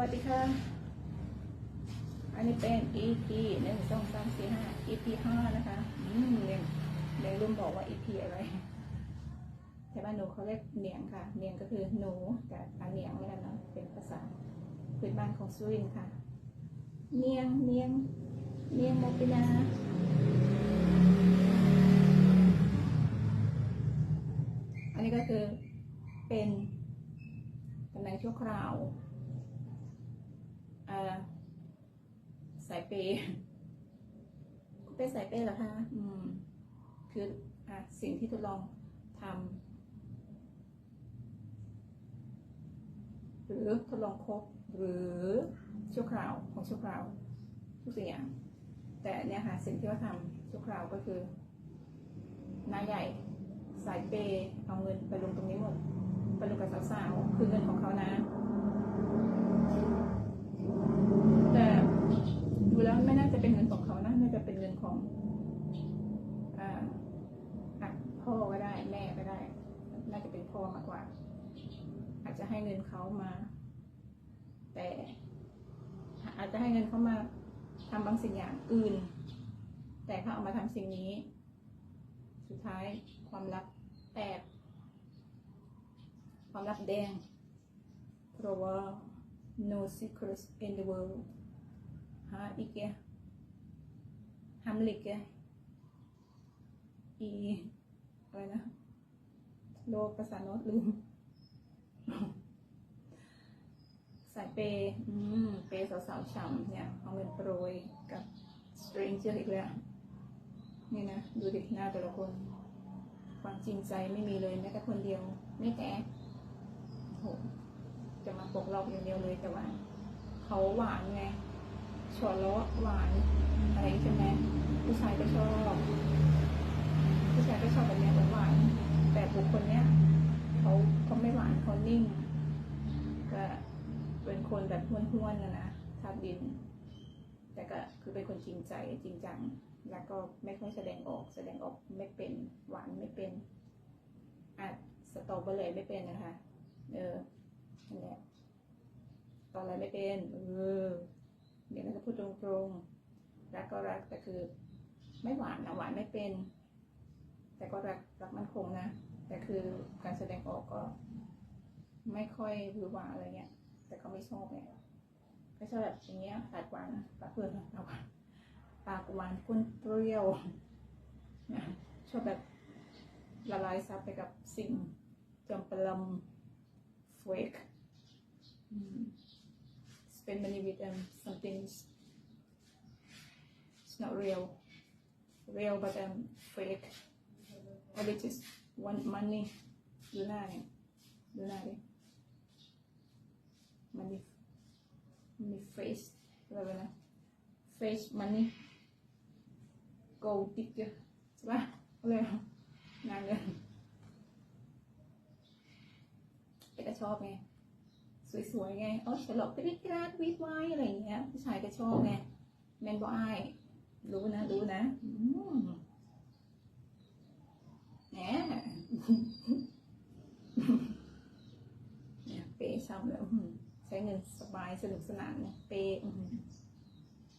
วัสดีค่ะ อันนี้เป็น EP หนึ่งสองสามสี่ห้า EP ห้านะคะอืมเรียงเรียงรุ่มบอกว่า EP อะไรแต่บ้านหนูเขาเรียกเนียงค่ะ เนียงก็คือหนูกับอันเนียงไม่กันเนาะเป็นภาษาพื้นบ้านของสุรินทร์ค่ะ เนียงเนียงเนียงโมปินาอันนี้ก็คือเป็นตำแหน่งชั่วคราวอ่าสายเปย์เป็นสายเปย์เหรอคะอืม คืออะสิ่งที่ทดลองทำหรือทดลองคบหรือชั่วคราวของชั่วคราว ทุกสิ่งอย่าง แต่เนี่ยค่ะสิ่งที่ว่าทำชั่วคราวก็คือหน้าใหญ่สายเปย์เอาเงินไปลงตรงนี้หมดไปลงกับสาวๆคือเงินของเขานะ แต่ดูแล้วไม่น่าจะเป็นเงินของเขานะน่าจะเป็นเงิน ของอะพ่อก็ได้แม่ก็ได้ น่าจะเป็นพ่อมากกว่า อาจจะให้เงินเขามา แต่อาจจะให้เงินเขามาทำบางสิ่งอย่างอื่น แต่เขาเอามาทำสิ่งนี้ สุดท้ายความลับแตกความลับแดงเพราะว่า no secrets in the world หาอีกแก ฮัมลิกแกอีอะไรนะโลกภาษาโนตลืมสายเปย์อืม เปย์สาวๆฉ่ำเนี่ย เอาเงินโปรยกับสตริงเจอร์อีกแล้ว นี่นะ ดูดิหน้าแต่ละคน ความจริงใจไม่มีเลยแม้แต่คนเดียว ไม่แต่โหจะมาปกเราอย่างเดียวเลยแต่ว่า เขาหวานไงชอเลาะหวานอะไรใช่ไหมผู้ชายก็ชอบ ผู้ ชอบแบบนี้หวานแต่บุคคลเนี้ยเขาเขาไม่หวานเขานิ่ง ก็เป็นคนแบบห้วนๆนะนะทาบดิน แต่ก็คือเป็นคนจริงใจจริงจัง แล้วก็ไม่ค่อยแสดงออก แสดงออกไม่เป็นหวานไม่เป็นอาจสตอเบอร์รี่ไม่เป็นนะคะ เออนั่นแหละตอนอะไรไม่เป็น เออเดี๋ยวเราจะพูดตรงๆรักก็รักแต่คือ ไม่หวานนะหวานไม่เป็น แต่ก็รักรักมันคงนะ แต่คือการแสดงออกก็ ไม่ค่อยหรือหวาอะไรเงี้ย แต่ก็ไม่ชอบเนี่ยก็ชอบแบบอย่างเงี้ยปากหวานปากเปลือกปากหวานปากหวานก้นเปรี้ยวชอบแบบละลายซับไปกับสิ่งจำปลำ fake อืม spend money with them something it's not real real but um fake or they just want money ดูหน้าเนี่ยดูหน้าดิ money money face อะไรนะ face money gold digger ใช่ปะอะไรนะงานเงินแต่ก็ชอบไงสวยๆไงเออฉลองไปได้กราดวิดไว้อะไรอย่างเงี้ยผู้ชายก็ชอบไงแมนบอไอายรู้นะรู้นะอืม เนี่ยเปย์ช้ำแล้วใช้เงินสบายสนุกสนานเนี่ยเปย์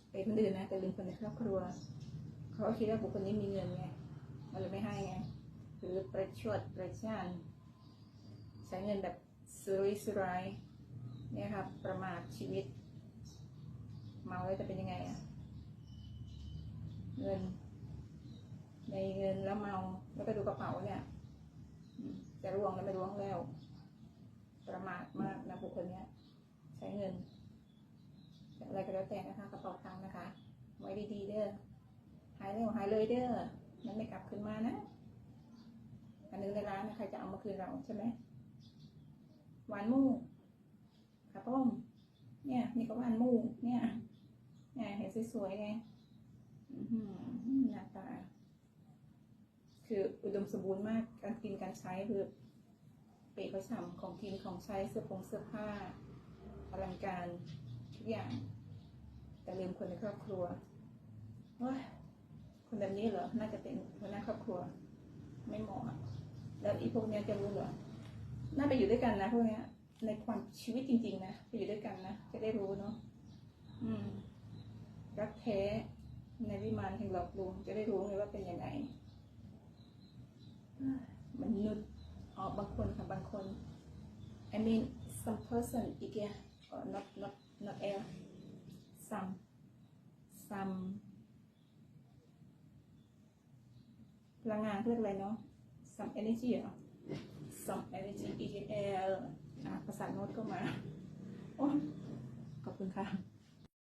เปย์คนอื่นนะแต่ลืมคนในครอบครัว เขาคิดว่าบุคคลนี้มีเงินไงมันเลยไม่ให้ไงหรือประชดประชันใช้เงินแบบสุรุ่ยสุร่ายเนี่ยครับประมาทชีวิต เมาแล้วจะเป็นยังไงอะเงินในเงินแล้วเมาแล้วก็ดูกระเป๋าเนี่ย จะร่วงแล้วไม่ร่วงแล้ว ประมาทมากนะบุคคลเนี้ย ใช้เงิน อะไรก็แล้วแต่นะคะกระเป๋าตังค์นะคะ ไว้ดีๆเด้อหายเร็วหายเลยเด้อมันไม่กลับคืนมานะ อันนึงในร้านนะใครจะเอามาคืนเราใช่ไหมหวานมูข้าวต้มเนี่ย นี่ก็หวานมูเนี่ยเนี่ยเห็นสวยๆไงอื้อหือหน้าตา คืออุดมสมบูรณ์มากการกินการใช้คือเปรประฉ่ำของกินของใช้เสื้อผงเสื้อผ้าอลังการทุกอย่าง แต่ลืมคนในครอบครัวว้าคนแบบนี้เหรอ น่าจะเป็นหัวหน้าครอบครัว ไม่เหมาะอะแล้วอีพวกเนี้ยจะรู้เหรอ น่าไปอยู่ด้วยกันนะพวกเนี้ยในความชีวิตจริง ๆ นะไปอยู่ด้วยกันนะจะได้รู้เนาะอืมรักแท้ในวิมานแห่งหลอกลวงจะได้รู้ไงว่าเป็นยังไง มนุษย์อ๋อบางคนค่ะบางคน I mean some person อีกอย่าง or not not not all some some พลังงานเรียกอะไรเนาะ some energy เหรอ some energy E L อะภาษาโน้ตก็มา โอ้ขอบคุณค่ะ